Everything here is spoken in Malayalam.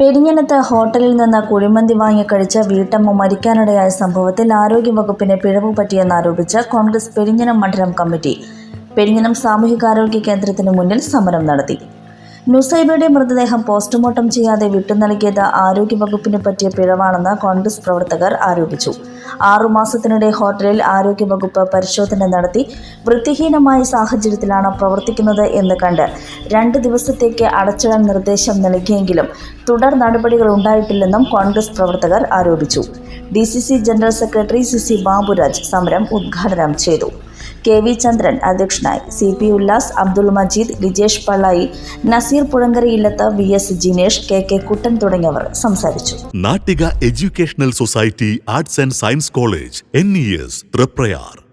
പെരിഞ്ഞനത്ത് ഹോട്ടലിൽ നിന്ന് കുഴിമന്തി വാങ്ങി കഴിച്ച വീട്ടമ്മ മരിക്കാനിടയായ സംഭവത്തിൽ ആരോഗ്യവകുപ്പിന് പിഴവ് പറ്റിയെന്നാരോപിച്ച് കോൺഗ്രസ് പെരിഞ്ഞനം മണ്ഡലം കമ്മിറ്റി പെരിഞ്ഞനം സാമൂഹികാരോഗ്യ കേന്ദ്രത്തിന് മുന്നിൽ സമരം നടത്തി. നുസൈബയുടെ മൃതദേഹം പോസ്റ്റ്മോർട്ടം ചെയ്യാതെ വിട്ടുനൽകിയത് ആരോഗ്യവകുപ്പിന് പറ്റിയ പിഴവാണെന്ന് കോൺഗ്രസ് പ്രവർത്തകർ ആരോപിച്ചു. ആറുമാസത്തിനിടെ ഹോട്ടലിൽ ആരോഗ്യവകുപ്പ് പരിശോധന നടത്തി വൃത്തിഹീനമായ സാഹചര്യത്തിലാണ് പ്രവർത്തിക്കുന്നത് എന്ന് കണ്ട് രണ്ട് ദിവസത്തേക്ക് അടച്ചിടാൻ നിർദ്ദേശം നൽകിയെങ്കിലും തുടർ നടപടികൾ ഉണ്ടായിട്ടില്ലെന്നും കോൺഗ്രസ് പ്രവർത്തകർ ആരോപിച്ചു. D general secretary C C Baburaj സമരം ഉദ്ഘാടനം ചെയ്തു. കെ വി ചന്ദ്രൻ അധ്യക്ഷനായി. C P Ullas Abdul Majeed Lijesh Pallayi Naseer Puzhankara Illath V S Jinesh K K Kuttan തുടങ്ങിയവർ സംസാരിച്ചു. Nattika educational society arts and science college N E S